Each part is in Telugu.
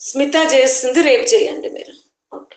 స్మిత చేస్తుంది రేపు చేయండి మీరు ఓకే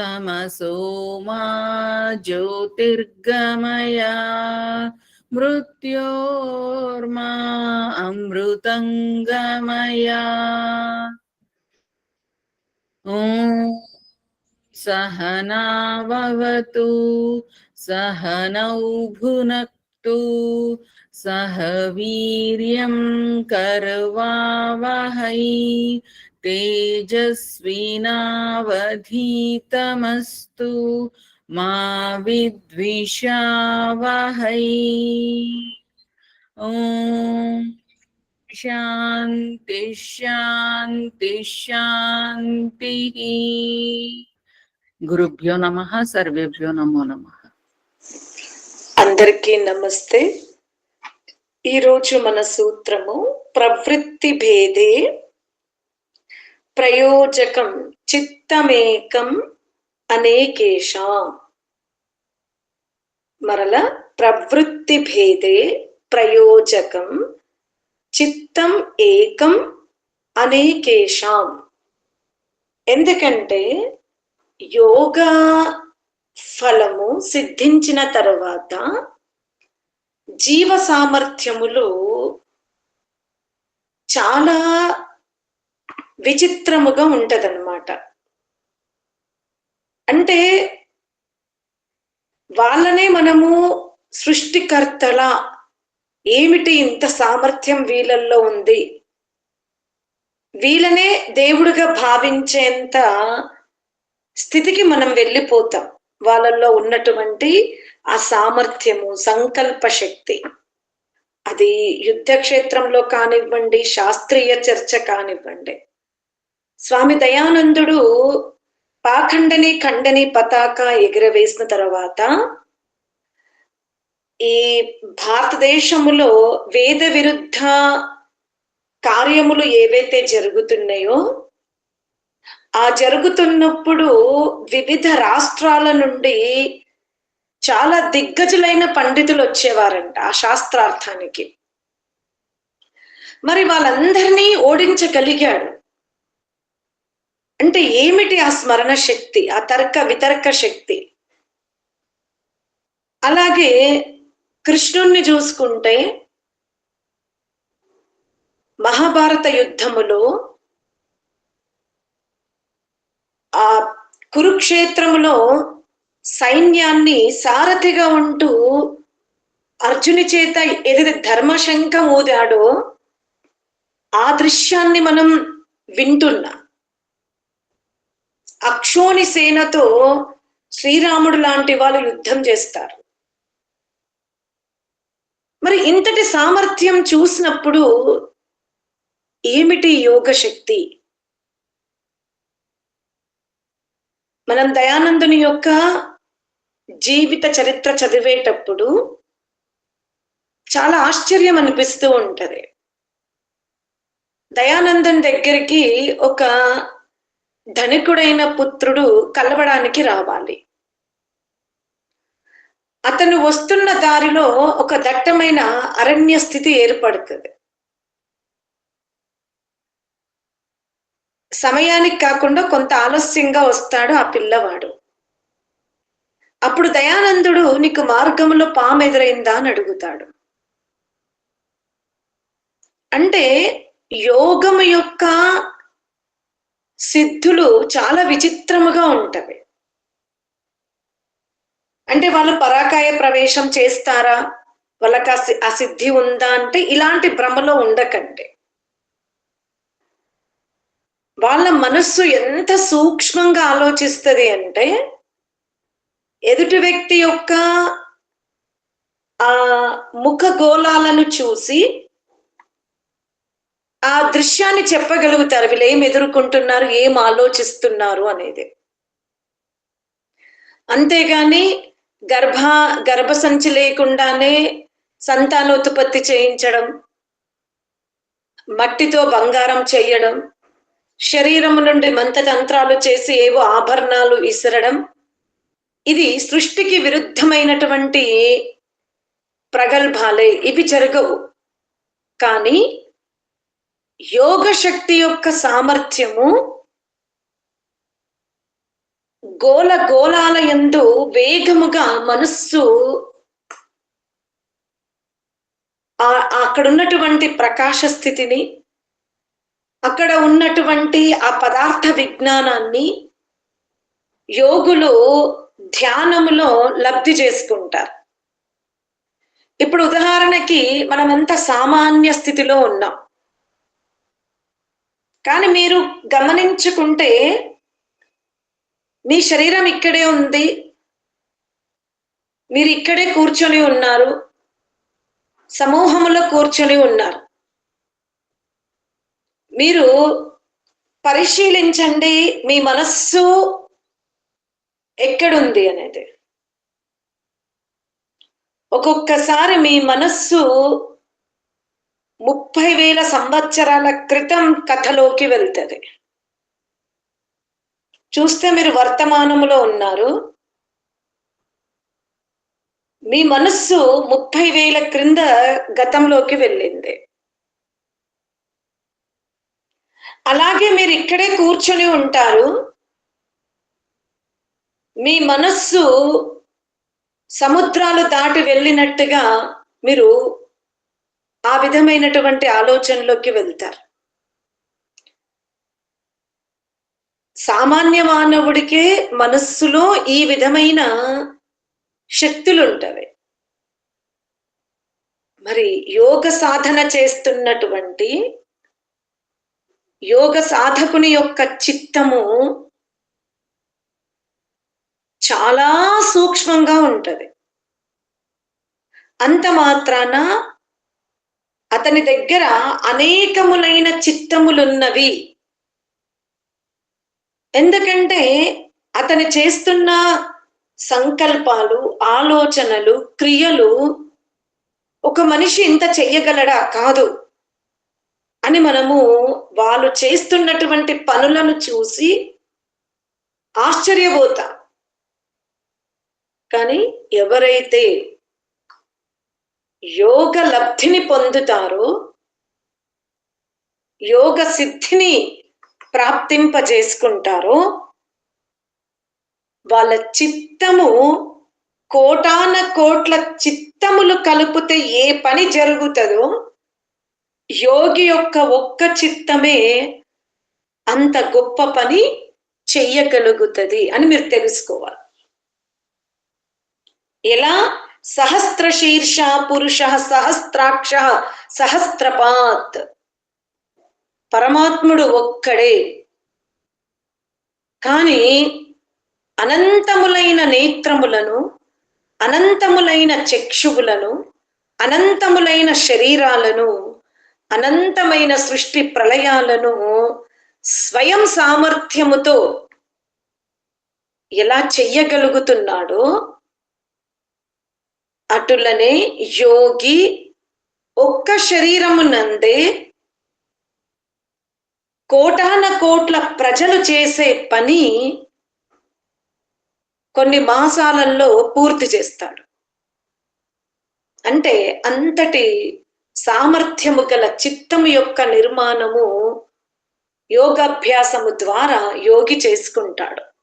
तमसो मा ज्योतिर्गमया मृत्योर्मा अमृतङ्गमया ॐ सहनाववतु सहनौ भुनक्तु सह वीर्यं करवावहै तेजस्विनावधीतमस्तु मा विद्विषावहै ॐ శాంతి శాంతి శాంతి గురుభ్యో నమ సర్వేభ్యో నమో నమ అందరికీ నమస్తే ఈరోజు మన సూత్రము ప్రవృత్తి భేదే ప్రయోజకం. చిత్తమేకం అనేకేషాం. మరల ప్రవృత్తి భేదే ప్రయోజకం. చిత్తం ఏకం అనేకేషాం. ఎందుకంటే యోగా ఫలము సిద్ధించిన తరువాత జీవ సామర్థ్యములు చాలా విచిత్రముగా ఉంటదన్నమాట. అంటే వాళ్ళనే మనము సృష్టికర్తల ఏమిటి ఇంత సామర్థ్యం వీళ్ళల్లో ఉంది? వీళ్ళనే దేవుడిగా భావించేంత స్థితికి మనం వెళ్ళిపోతాం. వాళ్ళల్లో ఉన్నటువంటి ఆ సామర్థ్యము సంకల్ప శక్తి. అది యుద్ధ క్షేత్రంలో కానివ్వండి శాస్త్రీయ చర్చ కానివ్వండి. స్వామి దయానందుడు పాఖండని ఖండని పతాక ఎగురవేసిన తర్వాత ఈ భారతదేశములో వేద విరుద్ధ కార్యములు ఏవైతే జరుగుతున్నాయో ఆ జరుగుతున్నప్పుడు వివిధ రాష్ట్రాల నుండి చాలా దిగ్గజులైన పండితులు వచ్చేవారంట ఆ శాస్త్రార్థానికి. మరి వాళ్ళందరినీ ఓడించగలిగాడు. అంటే ఏమిటి ఆ స్మరణ శక్తి ఆ తర్క వితర్క శక్తి? అలాగే కృష్ణుణ్ణి చూసుకుంటే మహాభారత యుద్ధములో ఆ కురుక్షేత్రములో సైన్యాన్ని సారథిగా ఉంటూ అర్జుని చేత ఏదైతే ధర్మశంఖం ఊదాడో ఆ దృశ్యాన్ని మనం వింటున్నా. అక్షోని సేనతో శ్రీరాముడు లాంటి వాళ్ళు యుద్ధం చేస్తారు. మరి ఇంతటి సామర్థ్యం చూసినప్పుడు ఏమిటి యోగ శక్తి మనం దయానందుని యొక్క జీవిత చరిత్ర చదివేటప్పుడు చాలా ఆశ్చర్యం అనిపిస్తూ ఉంటది. దయానందన్ దగ్గరికి ఒక ధనికుడైన పుత్రుడు కలవడానికి రావాలి. అతను వస్తున్న దారిలో ఒక దట్టమైన అరణ్య స్థితి ఏర్పడుతుంది. సమయానికి కాకుండా కొంత ఆలస్యంగా వస్తాడు ఆ పిల్లవాడు. అప్పుడు దయానందుడు నీకు మార్గంలో పాము ఎదురైందా? అని అడుగుతాడు. అంటే యోగము యొక్క సిద్ధులు చాలా విచిత్రముగా ఉంటవి. అంటే వాళ్ళు పరాకాయ ప్రవేశం చేస్తారా? వాళ్ళకి ఆ సిద్ధి ఉందా అంటే ఇలాంటి భ్రమలో ఉండకండి. వాళ్ళ మనస్సు ఎంత సూక్ష్మంగా ఆలోచిస్తుంది అంటే ఎదుటి వ్యక్తి యొక్క ఆ ముఖ గోళాలను చూసి ఆ దృశ్యాన్ని చెప్పగలుగుతారు. వీళ్ళు ఏం ఎదుర్కొంటున్నారు? ఏం ఆలోచిస్తున్నారు అనేది. అంతేగాని గర్భ గర్భసంచి లేకుండానే సంతానోత్పత్తి చేయించడం మట్టితో బంగారం చేయడం శరీరం నుండి మంత్రతంత్రాలు చేసి ఏవో ఆభరణాలు ఇసరడం ఇది సృష్టికి విరుద్ధమైనటువంటి ప్రగల్భాలే. ఇవి జరగవు. కానీ యోగ శక్తి యొక్క సామర్థ్యము గోల గోళాల యందు వేగముగా మనస్సు ఆ- అక్కడ ఉన్నటువంటి ప్రకాశ స్థితిని అక్కడ ఉన్నటువంటి ఆ పదార్థ విజ్ఞానాన్ని యోగులు ధ్యానములో లబ్ధి చేసుకుంటారు. ఇప్పుడు ఉదాహరణకి మనమంతా సామాన్య స్థితిలో ఉన్నాం. కానీ మీరు గమనించుకుంటే మీ శరీరం ఇక్కడే ఉంది. మీరు ఇక్కడే కూర్చొని ఉన్నారు. సమూహంలో కూర్చొని ఉన్నారు. మీరు పరిశీలించండి మీ మనస్సు ఎక్కడుంది అనేది. ఒక్కొక్కసారి మీ మనస్సు ముప్పై వేల సంవత్సరాల క్రితం కథలోకి వెళ్తుంది. చూస్తే మీరు వర్తమానములో ఉన్నారు. మీ మనస్సు ముప్పై వేల క్రింద గతంలోకి వెళ్ళింది. అలాగే మీరు ఇక్కడే కూర్చొని ఉంటారు. మీ మనస్సు సముద్రాలు దాటి వెళ్ళినట్టుగా మీరు ఆ విధమైనటువంటి ఆలోచనలోకి వెళ్తారు. సామాన్య మానవుడికే మనస్సులో ఈ విధమైన శక్తులు ఉంటవి మరి యోగ సాధన చేస్తున్నటువంటి యోగ సాధకుని యొక్క చిత్తము చాలా సూక్ష్మంగా ఉంటది. అంత మాత్రాన అతని దగ్గర అనేకములైన చిత్తములున్నవి. ఎందుకంటే అతను చేస్తున్న సంకల్పాలు ఆలోచనలు క్రియలు ఒక మనిషి ఇంత చెయ్యగలడా? కాదు. అని మనము వాళ్ళు చేస్తున్నటువంటి పనులను చూసి ఆశ్చర్యపోతాం. కానీ ఎవరైతే యోగ లబ్ధిని పొందుతారో యోగ సిద్ధిని ప్రాప్తింపజేసుకుంటారో. వాళ్ళ చిత్తము కోటాన కోట్ల చిత్తములు కలిపితే ఏ పని జరుగుతుందో యోగి యొక్క ఒక్క చిత్తమే అంత గొప్ప పని చెయ్యగలుగుతుంది అని మీరు తెలుసుకోవాలి. ఎలా? సహస్రశీర్ష పురుష సహస్రాక్ష సహస్రపాత్. పరమాత్ముడు ఒక్కడే. కానీ అనంతములైన నేత్రములను అనంతములైన చక్షువులను అనంతములైన శరీరాలను అనంతమైన సృష్టి ప్రళయాలను స్వయం సామర్థ్యముతో ఎలా చెయ్యగలుగుతున్నాడో అటులనే యోగి ఒక్క శరీరమునందే కోటాన కోట్ల ప్రజలు చేసే పని కొన్ని మాసాలలో పూర్తి చేస్తాడు. అంటే అంతటి సామర్థ్యము గల చిత్తము యొక్క నిర్మాణము యోగాభ్యాసము ద్వారా యోగి చేసుకుంటాడు.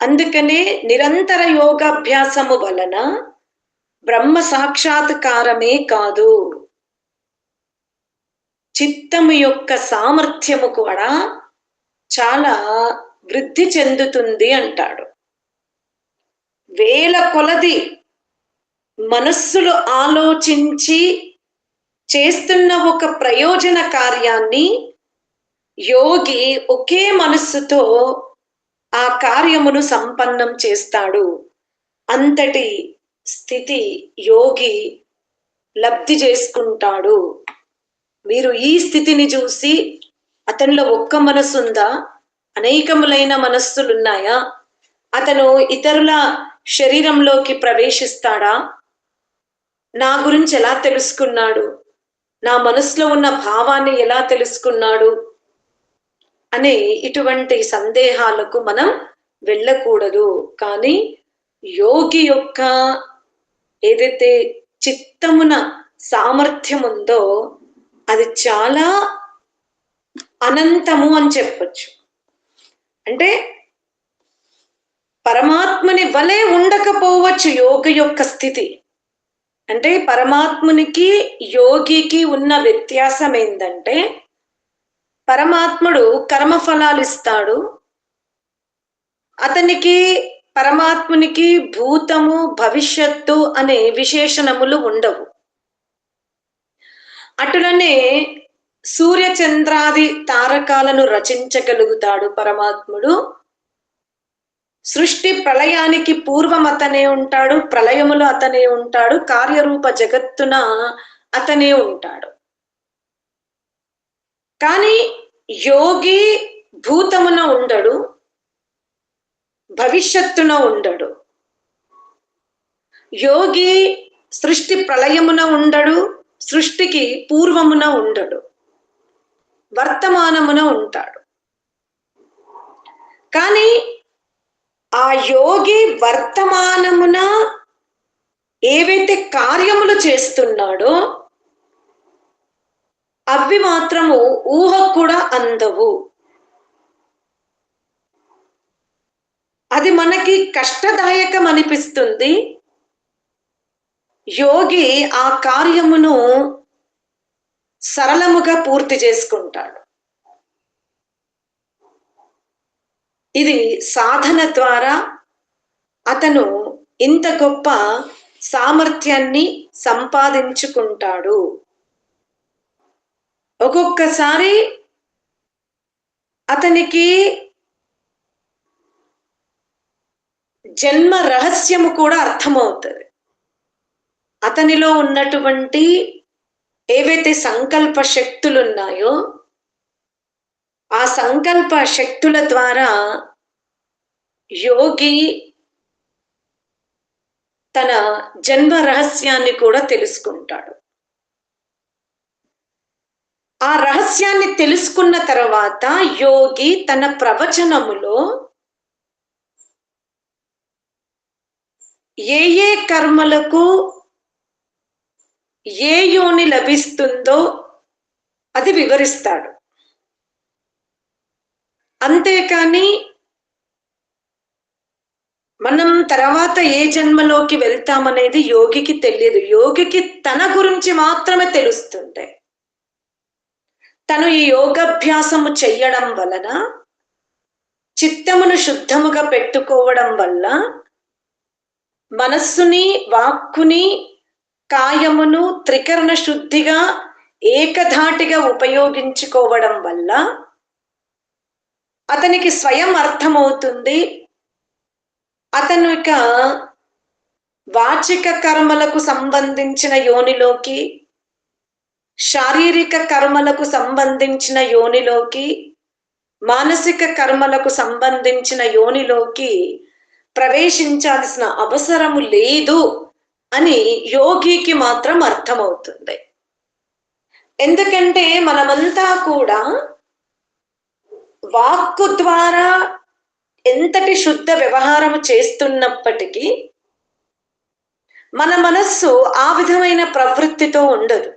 అందుకనే నిరంతర యోగాభ్యాసము వలన బ్రహ్మ సాక్షాత్కారమే కాదు. చిత్తము యొక్క సామర్థ్యము కూడా చాలా వృద్ధి చెందుతుంది అంటాడు. వేల కొలది మనస్సులు ఆలోచించి చేస్తున్న ఒక ప్రయోజన కార్యాన్ని యోగి ఒకే మనస్సుతో ఆ కార్యమును సంపన్నం చేస్తాడు. అంతటి స్థితి యోగి లబ్ధి చేసుకుంటాడు. మీరు ఈ స్థితిని చూసి అతనిలో ఒక్క మనస్సుందా అనేకములైన మనస్సులున్నాయా? అతను ఇతరుల శరీరంలోకి ప్రవేశిస్తాడా? నా గురించి ఎలా తెలుసుకున్నాడు? నా మనసులో ఉన్న భావాన్ని ఎలా తెలుసుకున్నాడు? అనే ఇటువంటి సందేహాలకు మనం వెళ్ళకూడదు. కానీ యోగి యొక్క ఏదైతే చిత్తమున సామర్థ్యం ఉందో అది చాలా అనంతము అని చెప్పచ్చు. అంటే పరమాత్మని వలె ఉండకపోవచ్చు యోగ యొక్క స్థితి. అంటే పరమాత్మునికి యోగికి ఉన్న వ్యత్యాసం ఏంటంటే పరమాత్ముడు కర్మఫలాలు ఇస్తాడు. అతనికి పరమాత్మునికి భూతము భవిష్యత్తు అనే విశేషణములు ఉండవు. అటులనే సూర్య చంద్రాది తారకాలను రచించగలుగుతాడు పరమాత్ముడు. సృష్టి ప్రళయానికి పూర్వం అతనే ఉంటాడు ప్రళయములో అతనే ఉంటాడు కార్యరూప జగత్తున అతనే ఉంటాడు. కానీ యోగి భూతమున ఉండడు భవిష్యత్తున ఉండడు. యోగి సృష్టి ప్రళయమున ఉండడు సృష్టికి పూర్వమున ఉండడు వర్తమానమున ఉంటాడు. కానీ ఆ యోగి వర్తమానమున ఏవైతే కార్యములు చేస్తున్నాడో అవి మాత్రము ఊహ కూడా అందవు. అది మనకి కష్టదాయకం అనిపిస్తుంది యోగి ఆ కార్యమును సరళముగా పూర్తి చేసుకుంటాడు. ఇది సాధన ద్వారా అతను ఇంత గొప్ప సామర్థ్యాన్ని సంపాదించుకుంటాడు. ఒక్కొక్కసారి అతనికి జన్మ రహస్యము కూడా అర్థమవుతుంది. అతనిలో ఉన్నటువంటి ఏవైతే సంకల్ప శక్తులు ఉన్నాయో ఆ సంకల్ప శక్తుల ద్వారా యోగి తన జన్మ రహస్యాన్ని కూడా తెలుసుకుంటాడు. ఆ రహస్యాన్ని తెలుసుకున్న తర్వాత యోగి తన ప్రవచనములో ఏ ఏ కర్మలకు ఏ యోని లభిస్తుందో అది వివరిస్తాడు. అంతేకాని మనం తర్వాత ఏ జన్మలోకి వెళ్తామనేది యోగికి తెలియదు. యోగికి తన గురించి మాత్రమే తెలుస్తుంటే తను ఈ యోగాభ్యాసము చెయ్యడం వలన చిత్తమును శుద్ధముగా పెట్టుకోవడం వల్ల మనస్సుని వాక్కుని కాయమును త్రికరణ శుద్ధిగా ఏకధాటిగా ఉపయోగించుకోవడం వల్ల అతనికి స్వయం అర్థమవుతుంది. అతను ఇక వాచిక కర్మలకు సంబంధించిన యోనిలోకి శారీరక కర్మలకు సంబంధించిన యోనిలోకి మానసిక కర్మలకు సంబంధించిన యోనిలోకి ప్రవేశించాల్సిన అవసరము లేదు అని యోగికి మాత్రం అర్థమవుతుంది. ఎందుకంటే మనమంతా కూడా వాక్కు ద్వారా ఎంతటి శుద్ధ వ్యవహారం చేస్తున్నప్పటికీ మన మనస్సు ఆ విధమైన ప్రవృత్తితో ఉండదు.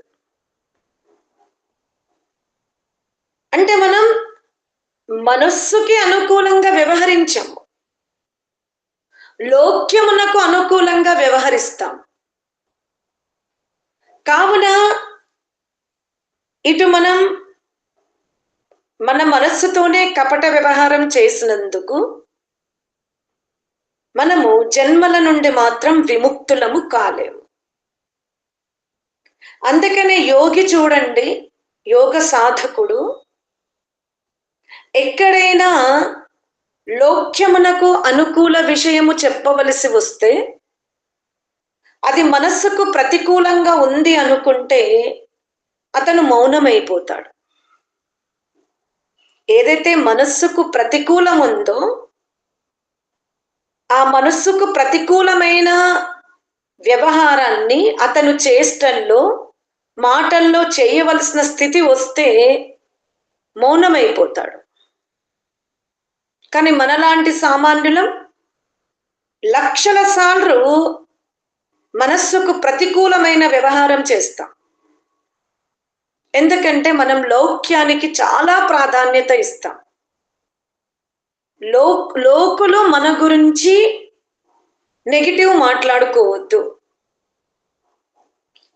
అంటే మనం మనస్సుకి అనుకూలంగా వ్యవహరించాము. లోక్యమునకు అనుకూలంగా వ్యవహరిస్తాం. కావున ఇటు మనం మన మనస్సుతోనే కపట వ్యవహారం చేసినందుకు మనము జన్మల నుండి మాత్రం విముక్తులము కాలేము. అందుకనే యోగి చూడండి యోగ సాధకుడు ఎక్కడైనా లోక్యమునకు అనుకూల విషయము చెప్పవలసి వస్తే అది మనస్సుకు ప్రతికూలంగా ఉంది అనుకుంటే అతను మౌనమైపోతాడు. ఏదైతే మనస్సుకు ప్రతికూలం ఉందో ఆ మనస్సుకు ప్రతికూలమైన వ్యవహారాన్ని అతను చేష్టల్లో మాటల్లో చేయవలసిన స్థితి వస్తే మౌనమైపోతాడు. కానీ మనలాంటి సామాన్యులం లక్షల సార్లు మనస్సుకు ప్రతికూలమైన వ్యవహారం చేస్తాం. ఎందుకంటే మనం లౌక్యానికి చాలా ప్రాధాన్యత ఇస్తాం. లో లోకులు మన గురించి నెగిటివ్ మాట్లాడుకోవద్దు.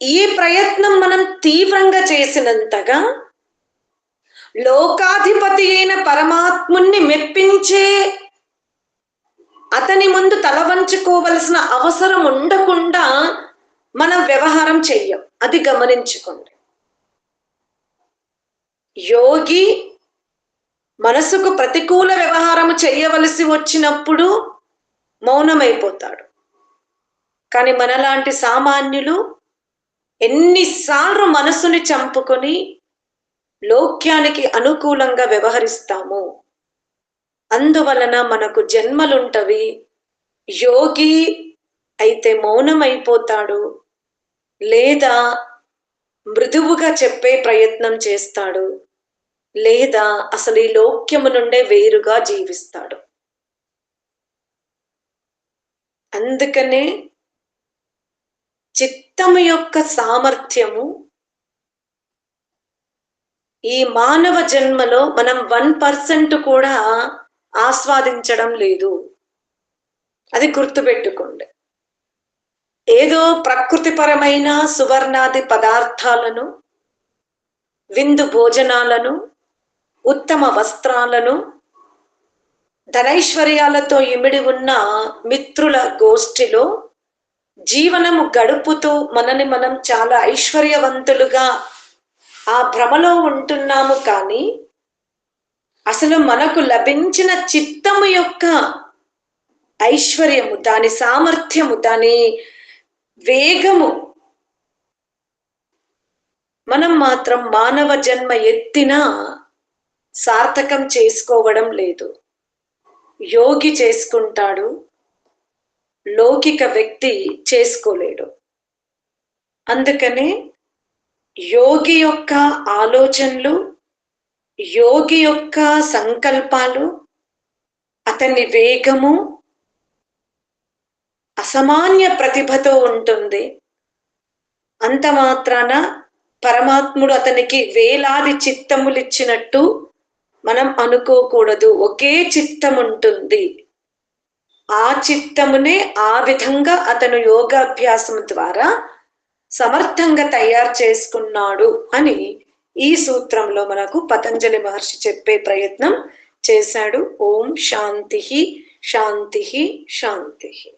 ఈ ప్రయత్నం మనం తీవ్రంగా చేసినంతగా లోకాధిపతి అయిన పరమాత్ముణ్ణి మెప్పించే అతని ముందు తల వంచుకోవలసిన అవసరం ఉండకుండా మనం వ్యవహారం చెయ్యం. అది గమనించుకోండి. యోగి మనసుకు ప్రతికూల వ్యవహారము చేయవలసి వచ్చినప్పుడు మౌనమైపోతాడు. కానీ మనలాంటి సామాన్యులు ఎన్నిసార్లు మనసుని చంపుకొని లోక్యానికి అనుకూలంగా వ్యవహరిస్తాము. అందువలన మనకు జన్మలుంటవి. యోగి అయితే మౌనమైపోతాడు. లేదా మృదువుగా చెప్పే ప్రయత్నం చేస్తాడు. లేదా అసలు ఈ లోక్యము నుండే వేరుగా జీవిస్తాడు. అందుకనే చిత్తము యొక్క సామర్థ్యము ఈ మానవ జన్మలో మనం వన్ పర్సెంట్ కూడా ఆస్వాదించడం లేదు. అది గుర్తుపెట్టుకోండి. ఏదో ప్రకృతిపరమైన సువర్ణాది పదార్థాలను విందు భోజనాలను ఉత్తమ వస్త్రాలను ధనైశ్వర్యాలతో ఇమిడి ఉన్న మిత్రుల గోష్ఠిలో జీవనము గడుపుతూ మనని మనం చాలా ఐశ్వర్యవంతులుగా ఆ భ్రమలో ఉంటున్నాము కానీ అసలు మనకు లభించిన చిత్తము యొక్క ఐశ్వర్యము దాని సామర్థ్యము దాని వేగము. మనం మాత్రం మానవ జన్మ ఎత్తిన సార్థకం చేసుకోవడం లేదు. యోగి చేసుకుంటాడు లౌకిక వ్యక్తి చేసుకోలేడు. అందుకనే యోగి యొక్క ఆలోచనలు యోగి యొక్క సంకల్పాలు అతని వేగము అసామాన్య ప్రతిభతో ఉంటుంది. అంత మాత్రాన పరమాత్ముడు అతనికి వేలాది చిత్తములిచ్చినట్టు మనం అనుకోకూడదు. ఒకే చిత్తం ఉంటుంది ఆ చిత్తమునే ఆ విధంగా అతను యోగాభ్యాసం ద్వారా సమర్థంగా తయారు చేసుకున్నాడు అని ఈ సూత్రంలో మనకు పతంజలి మహర్షి చెప్పే ప్రయత్నం చేశాడు. ఓం శాంతి శాంతి శాంతి.